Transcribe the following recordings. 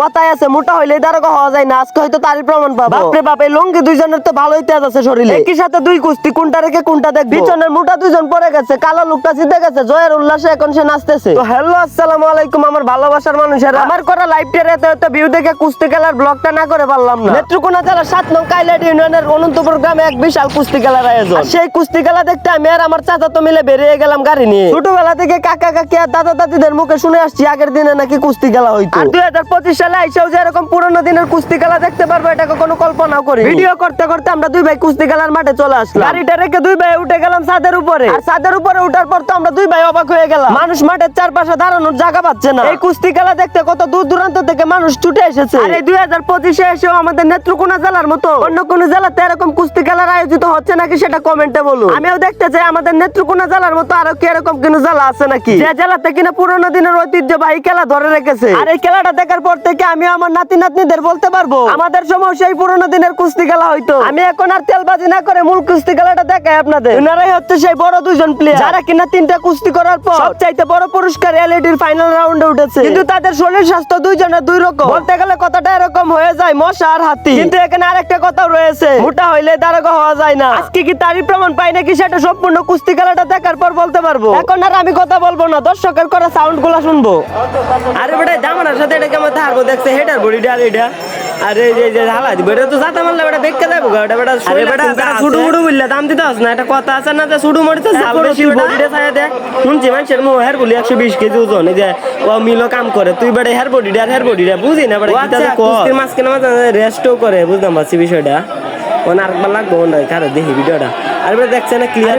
কথাই আছে মোটা হইলে দারোগা হওয়া যায় না। আজকে হয়তো তারই প্রমাণ পাবো। বাপরে বাপ এই লঙ্গি দুইজনের তো ভালোই তেজ আছে শরীরে। একই সাথে দুই কুস্তি কোনটা রেখে কোনটা দেখব? পিছনের মোটা দুইজন পড়ে গেছে কালো লোকটা জিতে গেছে জয়ের উল্লাসে এখন সে নাচতেছে। তো হ্যালো আসসালামু আলাইকুম আমার ভালোবাসার মানুষেরা। আমার করা লাইভটার এত এত ভিউ দেখে কুস্তি খেলার ব্লগটা না করে পারলাম না। নেত্রকোনা জেলার সাত নং কাইলাড ইউনিয়নের অনন্তপুর গ্রামে এক বিশাল কুস্তি খেলার আয়োজন। সেই কুস্তি খেলা দেখতে আমি আর আমার চাচা তো মিলে বেরিয়ে গেলাম গাড়ি নিয়ে। ছোটবেলা থেকে কাকা কাকি আর দাদা দাদিদের মুখে শুনে আসছি আগের দিনে নাকি কুস্তি খেলা হইতো। দুই হাজার পঁচিশ সালে আইসাও যে এরকম পুরোনো দিনের কুস্তি খেলা দেখতে পারব এটা কল্পনাও করি ভিডিও করতে করতে আমরা দুই ভাই কুস্তি খেলার মাঠে চলে আসলাম। গাড়িটা রেখে দুই ভাই উঠে গেলাম ছাদের উপরে। আর ছাদের উপরে উঠার পর তো আমরা দুই ভাই অবাক হয়ে গেলাম। মানুষ মাঠের চারপাশে দাঁড়ানোর জায়গা পাচ্ছে না। এই কুস্তি খেলা দেখতে কত দূর দূরান্ত থেকে মানুষ ছুটে এসেছে। আর এই দুই হাজার পঁচিশে এসেও আমাদের নেত্রকোনা জেলার মতো। অন্য কোন জেলাতে এরকম কুস্তি খেলার আয়োজিত হচ্ছে নাকি সেটা কমেন্টে বলুন। আমিও দেখতে চাই আমাদের নেত্রকোনা জেলার মতো আরও কি এরকম কোন জেলা আছে নাকি? যে জেলাতে কিনা পুরোনো দিনের ঐতিহ্যবাহী খেলা ধরে রেখেছে। আর এই খেলাটা দেখার পর থেকে আমি আমার নাতি নাতনিদের বলতে পারব। আমাদের সময় সেই পুরোনো দিনের কুস্তি খেলা হইতো। আমি এখন আর তেলবাজি না করে মূল কুস্তি খেলাটা দেখাই আপনাদের। ওনারাই হচ্ছে সেই বড় দুজন প্লেয়ার যারা কিনা তিনটা কুস্তি করার পর সবচাইতে বড় পুরস্কার এলইডির ফাইনাল রাউন্ডে উঠেছে। কিন্তু তাদের শরীর স্বাস্থ্য দুইজনের দুই রকম। বলতে গেলে কথাটা এরকম হয়ে যায় মশা আর হাতি। কিন্তু এখানে আরেকটা কথা রয়েছে। মোটা হইলে দারোগা হওয়া যায় না। আজকে কি তারই প্রমাণ পাই নাকি সেটা সম্পূর্ণ কুস্তি খেলাটা দেখার পর বলতে পারব? এখন আর আমি কথা বলব না। দর্শকের করা সাউন্ডগুলা শুনব। আরে বেটা জামানার সাথে এটা কেমন থাকব? দেখছে হেটার বডিটা আর এটা। আরে যে যে হালা দিবে এটা তো জাতা মারলে বেটা বেক্কা যাব এটা বেটা আরে বেটা ছুটু মুটু বললে দাম দিতে না এটা কথা আছে না যে ছুটু মুটু জাল বেশি বডিটা ছায়া দে শুনছি মানুষের মো হেয়ার বলি 120 কেজি ওজন এই যে ও মিলো কাম করে তুই বেটা হেয়ার বডিটা আর হেয়ার বডিটা বুঝি না বেটা কিটা কো কুস্তির মাঝখানে মাঝে রেস্টও করে বুঝলাম পারছি বিষয়টা। ওনা আরেকবার লাগবো না কারও দেখি ভিডিওটা। আরে বেটা দেখছে না ক্লিয়ার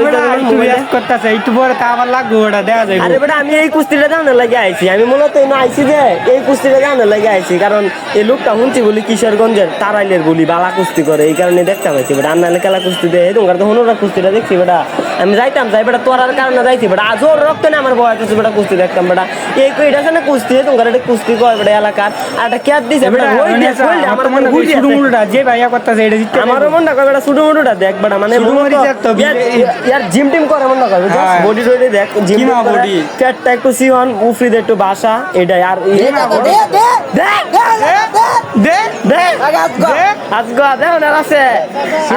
করতেছে একটু পরে তা আবার লাগবে ওটা দেখা যায় আরে বেটা আমি এই কুস্তিটা লাগে আইছি। আমি মূলত আইছি যে এই কুস্তিটা লাগে আইছি কারণ এই লোকটা শুনছি বলি কিশোরগঞ্জের তারাইলের গুলি বালা কুস্তি করে এই কারণে দেখতে পাইছি বেটা। আন্নালে খেলা কুস্তি দেয় তোমার তো হনুরা কুস্তিটা দেখছি বেটা। আমি যাইতাম যাই বেটা তোরার কারণে যাইছি বেটা। আজ ওর রক্ত না আমার বয়স আছে বেটা কুস্তি দেখতাম বেটা। এই এটা আছে না কুস্তি তোমার একটা কুস্তি কয় বেটা এলাকার? আর একটা ক্যাপ দিছে বেটা ওই আমার মনে ঘুরি শুরু মুড়টা যে ভাইয়া করতেছে এটা জিততে আমারও মনটা করে বেটা সুডু মুডুটা দেখ বেটা মানে ইয়ার- জিম টিম করে করে হ্যাঁ। বডি টডি দেখ জিম কিমা body? পেটটা একটু সিহন উফরিতে একটু বাসা এটাই। আর দেখ দে দেখ দে আজগো দেখো না আছে।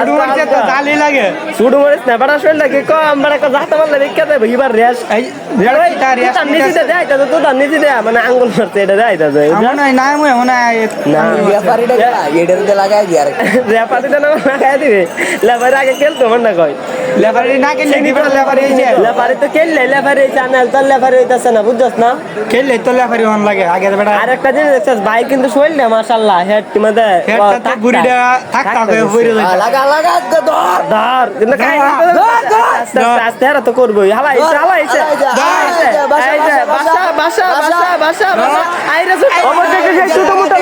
মুড়ছে তো জালি লাগে। সুডু মরিস না বেটা শরীরটা কি কম বেটা কো যাতে বললে ভিক্ষা দেবে এবার রেস এই রেডা রেস তুই নিচে দেয় তো তুই তার নিচে দেয় মানে আঙ্গুল মারতে এটা দেয় তো আমার নাই নাই মনে মনে না ব্যাপারীটা এটাতে লাগাই দিয়ে আর রেপাতে না খাই দিবে। লেবার আগে খেলতো মন না কয়। লেবারি না খেললে দিবে লেবারি এই যে লেফারি তো খেললে লেফারি চ্যানেল তো লেফারি হইতাছে না বুঝছস না? খেললে তো লেবারি অন লাগে আগে বেটা। আর একটা জিনিস দেখছস ভাই কিন্তু শৈল না মাশাআল্লাহ হেড মধ্যে হেডটা তো থাক থাক। হয়ে লাগা লাগা ধর ধর। কিন্তু খাই ধর, ধর, ধর। আস্তে আস্তে আস্তে হারা তো করবই। হালা আইছে হালা আইছে হালা আইছে, বাসা, বাসা বাসা বাসা, বাসা আইরে ছোট। মোটো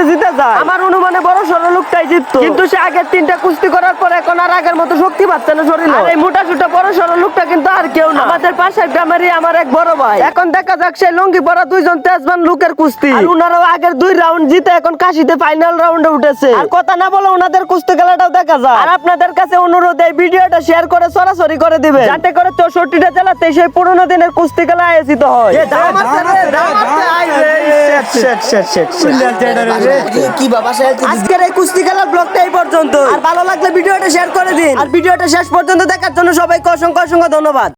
এলাটিতে জিতে যায় আমার অনুমানে বড় সরো লোকটাই জিততো কিন্তু সে আগের তিনটা কুস্তি করার পর এখন আর আগের মতো শক্তি পাচ্ছে না শরীরে আর এই মোটা ছোট বড় সরো লোকটা কিন্তু আর কেউ না আমাদের পাশের গ্রামেরই আমার এক বড় ভাই এখন দেখা যাক সেই লঙ্গি পরা দুইজন তেজবান লোকের কুস্তি আর উনারাও আগের দুই রাউন্ড জিতে এখন কাশিতে ফাইনাল রাউন্ডে উঠেছে আর কথা না বলে ওনাদের কুস্তি খেলাটাও দেখা যায় আর আপনাদের কাছে অনুরোধ এই ভিডিওটা শেয়ার করে সরাসরি করে দিবে যাতে করে চৌষট্টিটা জেলাতে সেই পুরোনো দিনের কুস্তি খেলা আয়োজিত হয় কি বাবা আজকের এই কুস্তি খেলার ব্লগটা এই পর্যন্ত আর ভালো লাগলে ভিডিওটা শেয়ার করে দিন। আর ভিডিওটা শেষ পর্যন্ত দেখার জন্য সবাইকে অসংখ্য অসংখ্য ধন্যবাদ।